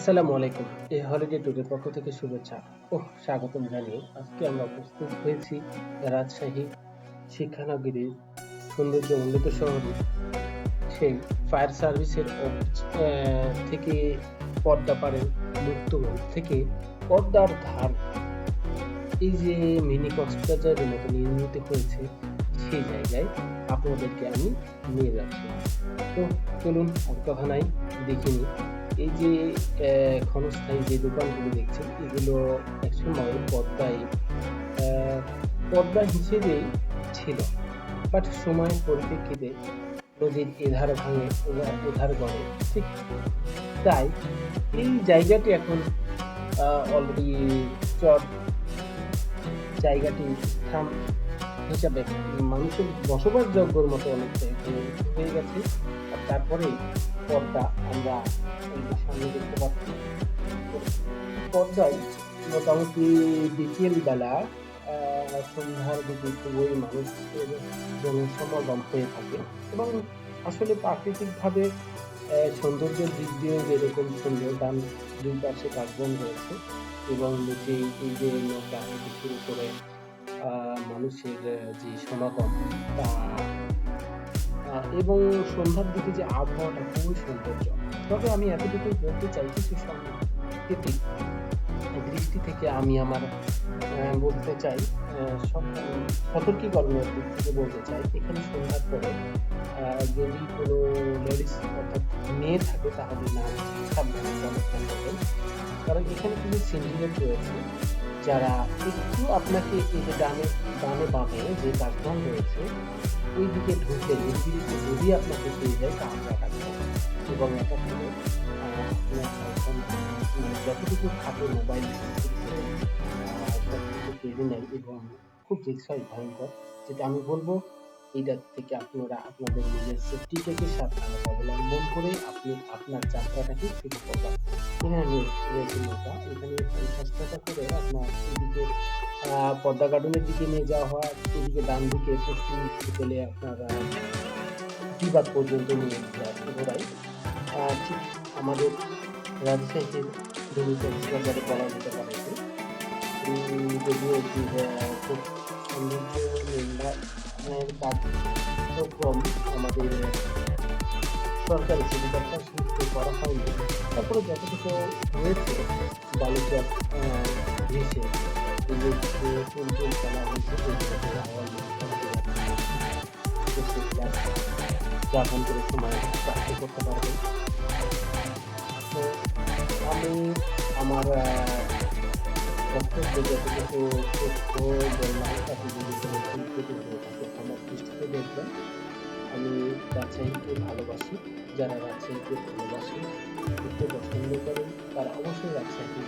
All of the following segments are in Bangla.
আসসালামু আলাইকুম। এই হলিডে ট্যুরের পক্ষ থেকে শুভেচ্ছা। ও স্বাগতম জানিয়ে আজকে আমরা উপস্থিত হয়েছি রাজশাহী শিক্ষানগরীর সৌন্দর্য উন্নত শহরে সেই ফায়ার সার্ভিসের থেকে পদ্মা পাড়ের মুক্তমল থেকে পদ্মার ধার। এই যে মিনি কক্সবাজারের মতো নির্মিত হয়েছে, সেই জায়গায় আপনাদেরকে আমি নিয়ে যাচ্ছি। তো চলুন আর কথা নাই, দেখিনি। এই যে ক্ষণস্থায়ী যে দোকানগুলো দেখছেন, এগুলো একসময় পদ্মায় পদ্মা হিসেবেই ছিল। বাট সময়ের পরিপ্রেক্ষিতে নদীর এধার ভাঙে ওধার গড়ে। ঠিক তাই এই জায়গাটি এখন অলরেডি চট জায়গাটি স্থান হিসাবে মানুষের বসবাসযোগ্যর মতো অনেকটা হয়ে গেছে। আর তারপরে পর্দা আমরা এই সামনে দেখতে পাচ্ছি মোটামুটি বিকেল বেলা সন্ধ্যার দিকে খুবই মানুষের জনসমাগম হয়ে থাকে এবং আসলে প্রাকৃতিকভাবে সৌন্দর্যের দিক দিয়েও যেরকম সুন্দর ডান দুই পাশে কাশবন রয়েছে এবং নিচে এই যে নৌকা থেকে শুরু করে মানুষের যে সমাগম তা এবং সন্ধ্যার দিকে যে আবহাওয়াটা খুবই সৌন্দর্য তবে আমি এতটুকুই বলতে চাই কিছু সাংকেতিক দৃষ্টি থেকে আমি আমার বলতে চাই সতর্কীকরণের দিক থেকে বলতে চাই। এখানে সন্ধ্যার পরে যদি কোনো লেডিস অর্থাৎ মেয়ে থাকে তাহলে না, সাবধানে করবেন। কারণ এখানে কিছু সিন্ডিকেট রয়েছে যারা একটু আপনাকে এই যে ডানে ডানে বামে যে কাজবন রয়েছে ওই দিকে নির্বিড়িতে যদি আপনাকে পেয়ে যায় তাহলে এবং যতটুকু থাকে মোবাইল এবং খুব রিক্সাই ভয়ঙ্কর, যেটা আমি বলব এইটা থেকে আপনারা আপনাদের নিজের সেফটিটাকে সাবধানতা অবলম্বন করে আপনি আপনার যাত্রাটাকে শুরু করবেন। এখানে রয়েছে এখানে পঞ্চাশ করে আপনার এদিকে পদ্মা গার্ডেনের দিকে নিয়ে যাওয়া হয়, এদিকে ডান দিকে পশ্চিম দিকে গেলে আপনার টিবাগ পর্যন্ত নিয়ে ঘোরায় ঠিক আমাদের রাজশাহীর ধনী কক্সবাজারে বলা যেতে পারে যদিও খুব কার্যক্রম আমাদের সরকারি সুবিধাটা শুরু করা হয়নি। তারপরে যতটুকু হয়েছে ঘেসে এই যে হয়েছে। যাপন করে সময় চাকরি করতে পারবে তো আমি আমার বক্তব্য যতটুকু তথ্য বললাম, তাতে যদি কোনো আমার দৃষ্টিতে দেখবেন, আমি রাজশাহীকে ভালোবাসি। যারা রাজশাহীকে ভালোবাসে ঘুরতে পছন্দ করেন, তারা অবশ্যই রাজশাহী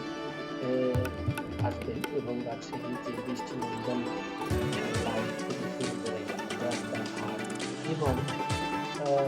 আসবেন এবং রাজশাহী যে বৃষ্টি নন্দন লাইট থেকে শুরু করে রাস্তা এবং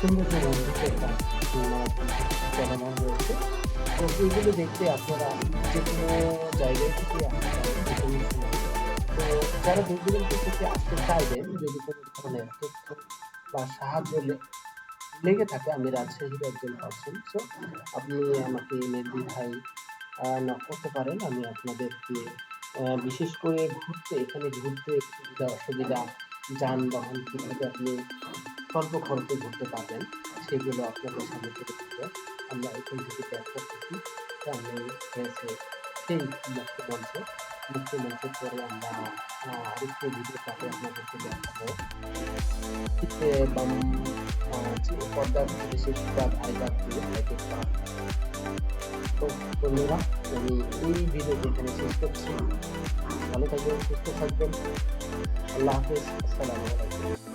মন্দির একটা চলমান রয়েছে তো এইগুলো দেখতে আপনারা যে কোনো জায়গায় থেকে সময় তো যারা দূর দূরান্ত থেকে আসতে চাইবেন। যদি কোনো ধরনের তথ্য বা সাহায্য লেগে থাকে আমি রাজশাহীর একজন পার্সন সো আপনি আমাকে নির্দ্বিধায় নক করতে পারেন, আমি আপনাদেরকে বিশেষ করে ঘুরতে এখানে ঘুরতে সুবিধা অসুবিধা যানবাহন কীভাবে আপনি স্বল্প খরচে ঘুরতে পারবেন, সেগুলো আপনাদের সামনে তুলে ধরবো। আমরা এখান থেকে ব্যাক করতেছি সামনে হয়েছে সেই মুক্ত মঞ্চ। মুক্ত মঞ্চ পরে আমরা আরেকটি ভিডিও পাতে আপনাদেরকে দেখাবো। আমি ভালো থাকবেন, সুস্থ থাকবেন। আল্লাহ হাফেজ, আসসালামু আলাইকুম।